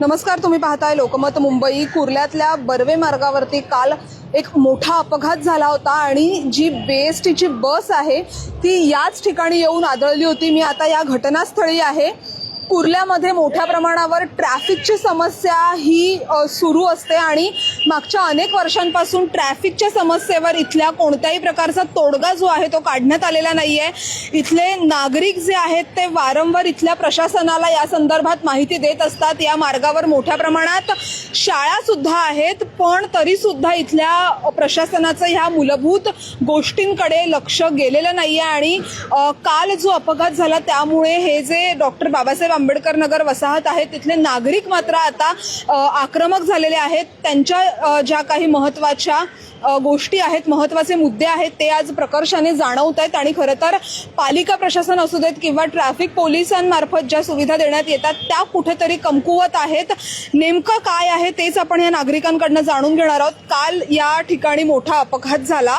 नमस्कार तुम्ही पाहताय लोकमत मुंबई. कुर्ल्यातल्या बर्वे मार्गावरती काल एक मोठा अपघात झाला होता आणि जी बीएसटीची बस आहे ती याच ठिकाणी येऊन आदळली होती. मी आता या घटनास्थळी आहे. कुर्ल्यामध्ये मोठ्या प्रमाणावर ट्रॅफिकची समस्या ही सुरू असते आणि मागच्या अनेक वर्षांपासून ट्रॅफिकच्या समस्येवर इथल्या कोणत्याही प्रकारचा तोडगा जो आहे तो काढण्यात आलेला नाही आहे इथले नागरिक जे आहेत ते वारंवार इथल्या प्रशासनाला या संदर्भात माहिती देत असतात. या मार्गावर मोठ्या प्रमाणात शाळासुद्धा आहेत पण तरीसुद्धा इथल्या प्रशासनाचं ह्या मूलभूत गोष्टींकडे लक्ष गेलेलं नाही आहे आणि काल जो अपघात झाला त्यामुळे हे जे डॉक्टर बाबासाहेब आंबेडकर नगर वसाहत आहे तिथले नागरिक मात्र आता आक्रमक झालेले आहेत. त्यांच्या ज्या काही महत्त्वाच्या गोष्टी आहेत महत्त्वाचे मुद्दे आहेत ते आज प्रकर्षाने जाणवत आहेत आणि खरं तर पालिका प्रशासन असू देत किंवा ट्रॅफिक पोलिसांमार्फत ज्या सुविधा देण्यात येतात त्या कुठेतरी कमकुवत आहेत. नेमकं काय आहे तेच आपण या नागरिकांकडनं जाणून घेणार आहोत. काल या ठिकाणी मोठा अपघात झाला.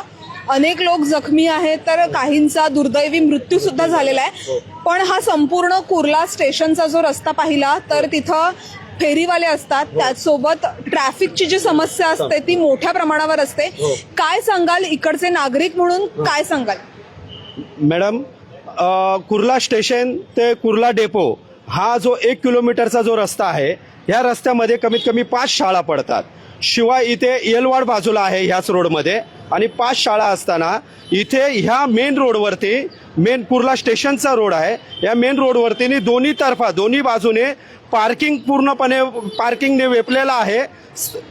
अनेक लोक जखमी आहेत तर काहींचा दुर्दैवी मृत्यू सुद्धा झालेला आहे. पण हा संपूर्ण कुर्ला स्टेशनचा जो रस्ता पाहिला तर तिथं फेरीवाले असतात. त्याचसोबत ट्रॅफिकची जी समस्या असते ती मोठ्या प्रमाणावर असते. काय सांगाल इकडचे नागरिक म्हणून? काय सांगाल? मॅडम कुर्ला स्टेशन ते कुर्ला डेपो हा जो एक किलोमीटरचा जो रस्ता आहे या रस्त्यामध्ये कमीत कमी पाच शाळा पडतात. शिवाय इथे येलवाड बाजूला आहे ह्याच रोडमध्ये. आणि पाच शाळा असताना इथे ह्या मेन रोडवरती मेन कुर्ला स्टेशनचा रोड आहे. या मेन रोडवरती दोन्ही तर्फा दोन्ही बाजूने पार्किंग पूर्णपणे पार्किंगने वेपलेला आहे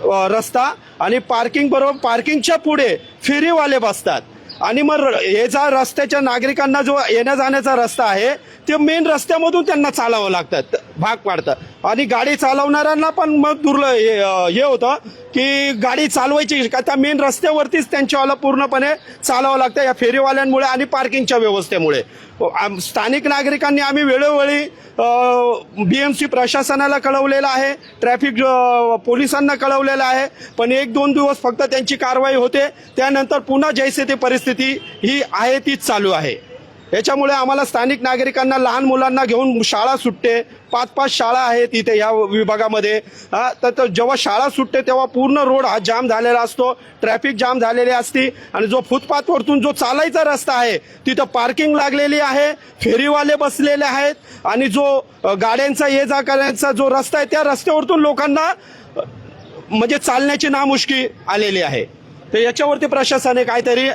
रस्ता. आणि पार्किंग बरोबर पार्किंगच्या पुढे फेरीवाले बसतात. आणि मग र- हे जा रस्त्याच्या नागरिकांना जो येण्या जाण्याचा रस्ता आहे ते मेन रस्त्यामधून त्यांना चालावं लागतात. भाग पाडतं. आणि गाडी चालवणाऱ्यांना पण मग दुर्ल हे होतं की गाडी चालवायची का त्या मेन रस्त्यावरतीच त्यांच्यावाला पूर्णपणे चालावं लागतं या फेरीवाल्यांमुळे आणि पार्किंगच्या व्यवस्थेमुळे. आम- स्थानिक नागरिकांनी आम्ही वेळोवेळी बी एम सी प्रशासनाला कळवलेलं आहे ट्रॅफिक पोलिसांना कळवलेलं आहे पण एक दोन दिवस फक्त त्यांची कारवाई होते त्यानंतर पुन्हा जैसे ते परिस्थिती ही आहे तीच चालू आहे. याच्यामुळे आम्हाला स्थानिक नागरिकांना लहान मुलांना घेऊन शाळा सुटते. पाच पाच शाळा आहेत इथे या विभागामध्ये. हा, तर तर जेव्हा शाळा सुटते तेव्हा पूर्ण रोड हा जाम झालेला असतो. ट्रॅफिक जाम झालेली असती. आणि जो फुटपाथवरतून जो चालायचा रस्ता आहे तिथं पार्किंग लागलेली आहे फेरीवाले बसलेले आहेत. आणि जो गाड्यांचा ये जा करण्याचा जो रस्ता आहे त्या रस्त्यावरतून लोकांना म्हणजे चालण्याची नामुष्की आलेली आहे. तर याच्यावरती प्रशासनाने काहीतरी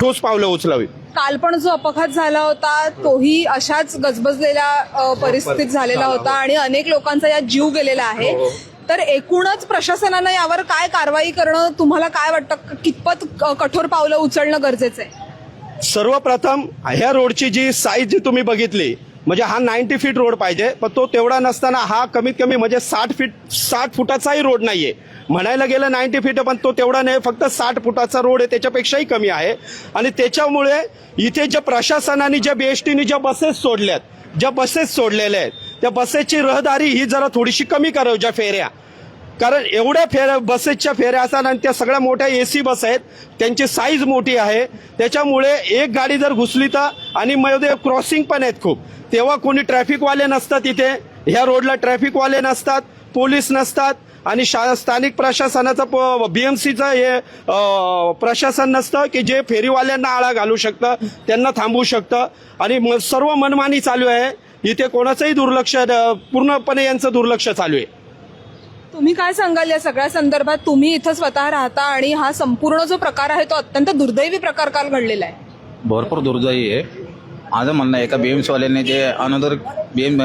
ठोस पावलं उचलावी काल पण जो अपघात झाला होता तोही अशाच गजबजलेल्या अ, परिस्थितीत झालेला होता आणि अनेक लोकांचा यात जीव गेलेला आहे. तर एकूणच प्रशासनानं यावर काय कारवाई करणं तुम्हाला काय वाटतं? कितपत कठोर पावलं उचलणं गरजेचं आहे? सर्वप्रथम ह्या रोडची जी साईज जी तुम्ही बघितली म्हणजे हा नाईन्टी फीट रोड पाहिजे पण तो तेवढा नसताना हा कमीत कमी म्हणजे साठ फीट साठ फुटाचाही रोड नाहीये. म्हणायला गेलं नाईन्टी फीट पण तो तेवढा नाही फक्त साठ फुटाचा रोड आहे त्याच्यापेक्षाही कमी आहे. आणि त्याच्यामुळे इथे ज्या प्रशासनाने ज्या बीएसटीने ज्या बसेस सोडल्यात ज्या बसेस सोडलेल्या आहेत त्या बसेसची रहदारी ही जरा थोडीशी कमी करावी ज्या फेऱ्या. कारण एवढ्या फेऱ्या बसेसच्या फेऱ्या असतात आणि त्या सगळ्या मोठ्या ए सी बस आहेत त्यांची साईज मोठी आहे. त्याच्यामुळे एक गाडी जर घुसली तर आणि मध्ये क्रॉसिंग पण आहेत खूप. तेव्हा कोणी ट्रॅफिकवाले नसतात इथे. ह्या रोडला ट्रॅफिकवाले नसतात पोलीस नसतात आणि शा स्थानिक प्रशासनाचं बीएमसीचं हे प्रशासन नसतं की जे फेरीवाल्यांना आळा घालू शकतं त्यांना थांबवू शकतं. आणि सर्व मनमानी चालू आहे. इथे कोणाचंही दुर्लक्ष पूर्णपणे यांचं दुर्लक्ष चालू आहे. तुम्ही काय सांगाल या सगळ्या संदर्भात? तुम्ही इथं स्वतः राहता आणि हा संपूर्ण जो प्रकार आहे तो अत्यंत दुर्दैवी प्रकार काल घडलेला आहे. भरपूर दुर्दैवी आहे. माझं म्हणणं आहे का बी जे अनोदर बी एम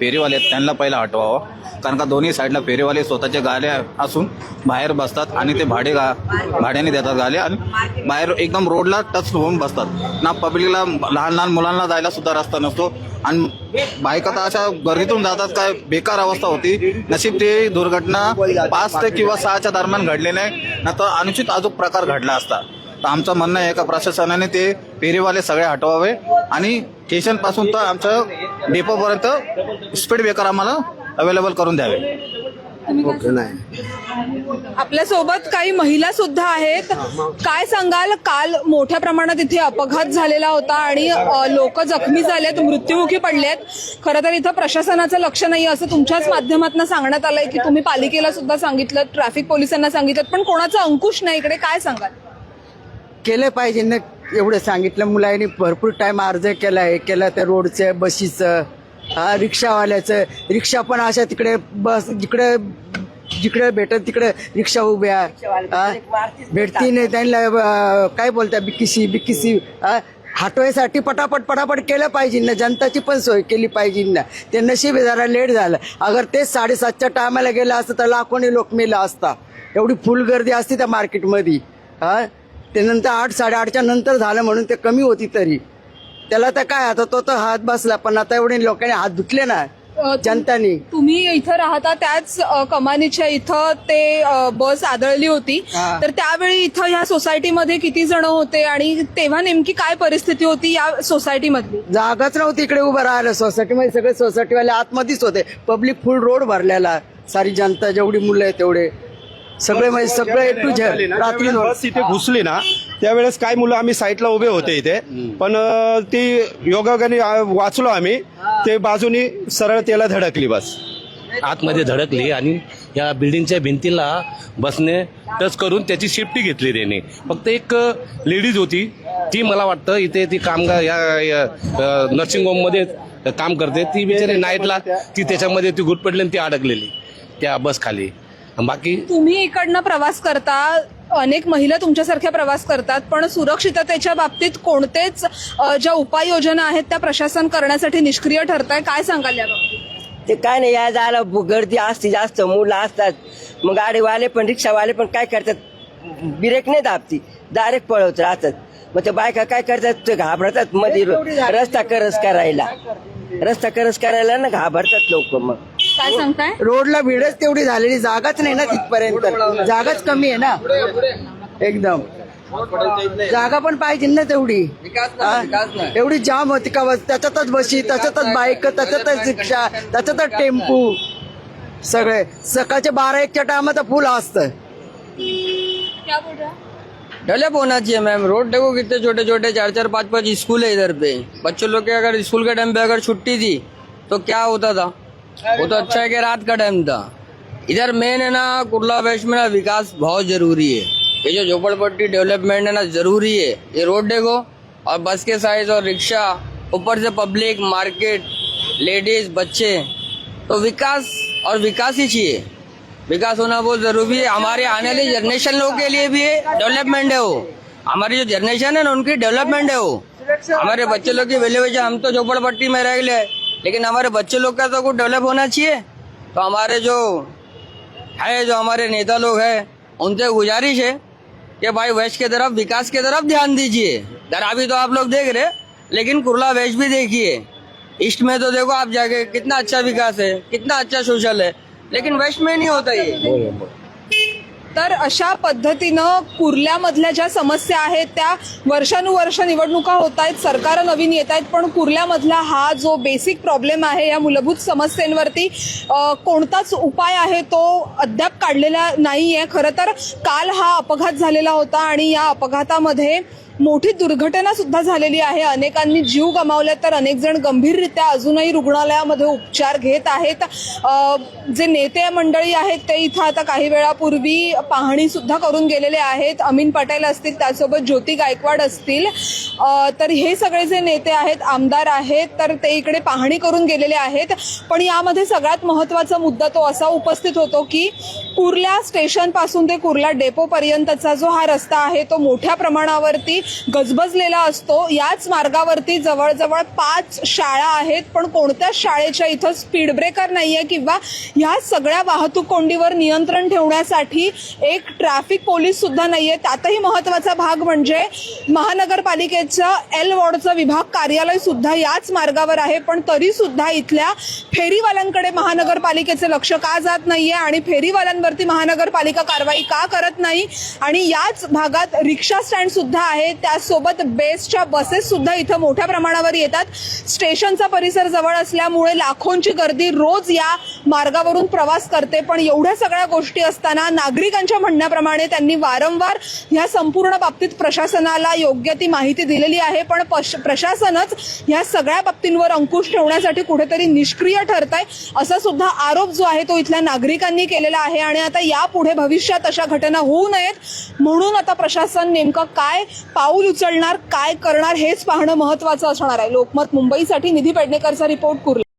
फेरीवाले आहेत त्यांना पहिला हटवावं. कारण का दोन्ही साईडला फेरीवाले स्वतःच्या गाड्या असून बाहेर बसतात आणि ते भाडे गा भाड्याने देतात गाड्या आणि बाहेर एकदम रोडला टच होऊन बसतात. ना पब्लिकला लहान लहान मुलांना जायला सुद्धा रस्ता नसतो. आणि बायका तर अशा गर्दीतून जातात काय बेकार अवस्था होती. नशीब ते दुर्घटना पाच ते किंवा सहाच्या दरम्यान घडले नाही. ना तर अनुचित अजून प्रकार घडला असता. तर आमचं म्हणणं आहे का प्रशासनाने ते फेरीवाले सगळे हटवावे आणि स्टेशनपासून तर आमचं डेपोपर्यंत स्पीड ब्रेकर आम्हाला अवेलेबल करून द्यावे. ओके नाही. आपल्यासोबत काही महिला सुद्धा आहेत. काय सांगाल? काल मोठ्या प्रमाणात इथे अपघात झालेला होता आणि लोक जखमी झालेत मृत्युमुखी पडलेत. खरं तर इथं प्रशासनाचं लक्ष नाही असं तुमच्याच माध्यमातून सांगण्यात आलंय की तुम्ही पालिकेला सुद्धा सांगितलं ट्रॅफिक पोलिसांना सांगितलं पण कोणाचा अंकुश नाही इकडे. काय सांगाल? केलं पाहिजे ना एवढं सांगितलं. मुलांनी भरपूर टाइम अर्ज केला आहे केला त्या रोडचं बशीचं हा रिक्षावाल्याचं. रिक्षा पण अशा तिकडे बस जिकडे जिकडे भेटत तिकडे रिक्षा उभ्या? भेटती नाही त्यांना काय बोलता बिकीसी बिकीसी हा? हटवायसाठी पटापट पटापट केलं पाहिजे ना. जनताची पण सोय केली पाहिजे ना. ते नशीब जरा लेट झालं. अगर तेच साडेसातच्या टायमाला गेलं असतं तर लाखोनी लोक मेलं असता. एवढी फुल गर्दी असते त्या मार्केटमध्ये हा? ते नंतर आठ साडेआठच्या नंतर झालं म्हणून ते कमी होती तरी. त्याला तर काय आता तो तर हात बसला पण आता एवढे लोकांनी हात धुतले ना जनतानी. तुम्ही इथं राहता त्याच कमानीच्या इथं ते बस आदळली होती. तर त्यावेळी इथं ह्या सोसायटीमध्ये किती जण होते आणि तेव्हा नेमकी काय परिस्थिती होती या सोसायटीमधली? जागाच नव्हती इकडे उभं राहायला. सोसायटीमध्ये सगळे सोसायटीवाले आतमध्येच होते. पब्लिक फुल रोड भरलेला. सारी जनता जेवढी मुलं आहेत तेवढे. सगळे म्हणजे सगळे ए टू झेड रात्री ज्यावेळेस बस इथे घुसली ना त्यावेळेस काय मुलं आम्ही साईडला उभे होते इथे. पण अं, ती योगायोगाने अं, वाचलो आम्ही. ते बाजूनी सरळ त्याला धडकली बस. आतमध्ये धडकली आणि या बिल्डिंगच्या भिंतीला बसने टच करून त्याची सेफ्टी घेतली त्याने. फक्त एक लेडीज होती. ती मला वाटतं इथे ती कामगार या नर्सिंग होममध्ये काम करते. ती बिचारी नाईटला ती त्याच्यामध्ये ती गुटपडली आणि ती अडकलेली त्या बस खाली बाकी तुम्ही इकडनं प्रवास करता अनेक महिला तुमच्यासारख्या प्रवास करतात पण सुरक्षिततेच्या बाबतीत कोणतेच अ, ज्या उपाययोजना आहेत त्या प्रशासन करण्यासाठी निष्क्रिय ठरत आहे काय सांगाल ते काय नाही या जायला ब- गर्दी असते जास्त मुलं असतात मग गाडीवाले पण रिक्षावाले पण काय करतात? ब्रेक नाही दाबती डायरेक्ट पळवत राहतात. मग ते बायका काय करतात? ते घाबरतात मध्ये रस्ता करस करायला. रस्ता करस करायला ना घाबरतात लोक मग. काय सांगताय? रोडला भीडच तेवढी झालेली जागाच नाही ना तिथपर्यंत. जागाच कमी आहे ना. एकदम. जागा पण पाहिजे ना तेवढी? एवढी जाम होती का बस? त्याच्यातच बशी त्याच्यातच बाईक त्याच्यातच रिक्षा त्याच्यातच टेम्पू. सगळे. सकाळच्या बारा एकच्या टायमात फुल असतं. डेवलप होना चाहिए मैम रोड देखो कितने छोटे छोटे चार चार पाँच पाँच स्कूल है इधर पे. बच्चों लोग के अगर स्कूल के टाइम पे अगर छुट्टी थी तो क्या होता था? वो तो अच्छा है कि रात का टाइम था। इधर मेन है ना, कुर्ला वेस्ट में ना विकास बहुत ज़रूरी है। ये जो झोपड़पट्टी डेवलपमेंट है ना, ज़रूरी है। ये रोड देखो, और बस के साइज़ और रिक्शा, ऊपर से पब्लिक मार्केट लेडीज़ बच्चे। तो विकास, और विकास ही चाहिए। विकास होना बहुत ज़रूरी है। हमारे आने वाली जनरेशन लोगों के लिए भी डेवलपमेंट है वो। हमारी जो जनरेशन है ना, उनकी डेवलपमेंट है वो। हमारे बच्चे लोग की वैल्यूएशन हम तो झोपड़पट्टी में रह गए। लेकिन हमारे बच्चे लोग का तो कुछ डेवलप होना चाहिए। तो हमारे जो है, जो हमारे नेता लोग हैं, उनसे गुजारिश है कि भाई वेस्ट की तरफ़, विकास की तरफ़ ध्यान दीजिए। दर अभी तो आप लोग देख रहे लेकिन कुरला वेस्ट भी देखिए। ईस्ट में तो देखो आप जाके कितना अच्छा विकास है, कितना अच्छा सोशल है। लेकिन वेस्ट में नहीं होता ये। तर अशा पद्धतीनं कुर्ल्यामधल्या ज्या समस्या आहेत त्या वर्षानुवर्ष निवडणुका होत आहेत सरकार नवीन येत आहेत पण कुर्ल्यामधला हा जो बेसिक प्रॉब्लेम आहे या मूलभूत समस्यांवरती कोणताच उपाय आहे तो अद्याप काढलेला नाही आहे खरं तर काल हा अपघात झालेला होता आणि या अपघातामध्ये मोठी दुर्घटना सुद्धा झालेली आहे. अनेकांनी जीव गमावले तर अनेक जण गंभीररित्या अजूनही रुग्णालयामध्ये उपचार घेत आहेत. जे नेते मंडळी आहेत ते इथं आता काही वेळापूर्वी पाहणी सुद्धा करून गेलेले आहेत. अमीन पटेल असतील त्यासोबत ज्योती गायकवाड असतील. तर हे सगळे जे नेते आहेत आमदार आहेत तर ते इकडे पाहणी करून गेलेले आहेत. पण यामध्ये सगळ्यात महत्त्वाचा मुद्दा तो असा उपस्थित होतो की कुर्ला स्टेशनपासून ते कुर्ला डेपो पर्यंतचा जो हा रस्ता आहे तो मोठ्या प्रमाणावरती गजबजलेला असतो. याच मार्गावरती जवळजवळ पाच शाळा आहेत पण कोणत्याच शाळेच्या इथं स्पीड ब्रेकर नाहीये किंवा ह्या सगळ्या वाहतूक कोंडीवर नियंत्रण ठेवण्यासाठी एक ट्रॅफिक पोलीस सुद्धा नाहीये. त्यातही महत्त्वाचा भाग म्हणजे महानगरपालिकेचं एल वॉर्डचं विभाग कार्यालय सुद्धा याच मार्गावर आहे पण तरी सुद्धा इथल्या फेरीवाल्यांकडे महानगरपालिकेचं लक्ष का जात नाहीये आणि फेरीवाल्यांना रस्त्यांवरती महानगरपालिका कारवाई का करत नाही? आणि याच भागात रिक्षा स्टँड सुद्धा आहे. त्यासोबत बेस्टच्या बसेस सुद्धा इथं मोठ्या प्रमाणावर येतात. स्टेशनचा परिसर जवळ असल्यामुळे लाखोंची गर्दी रोज या मार्गावरून प्रवास करते. पण एवढ्या सगळ्या गोष्टी असताना नागरिकांच्या म्हणण्याप्रमाणे त्यांनी वारंवार ह्या संपूर्ण बाबतीत प्रशासनाला योग्य ती माहिती दिलेली आहे. पण प्रशासनच ह्या सगळ्या बाबतींवर अंकुश ठेवण्यासाठी कुठेतरी निष्क्रिय ठरत आहे असा सुद्धा आरोप जो आहे तो इथल्या नागरिकांनी केलेला आहे. आणि आता यापुढे भविष्यात अशा घटना होऊ नयेत. म्हणून आता प्रशासन नेमकं काय पाऊल उचलणार काय करणार हेच पाहणं महत्वाचं असणार आहे. लोकमत मुंबईसाठी निधी पेडणेकरचा रिपोर्ट कुर्ला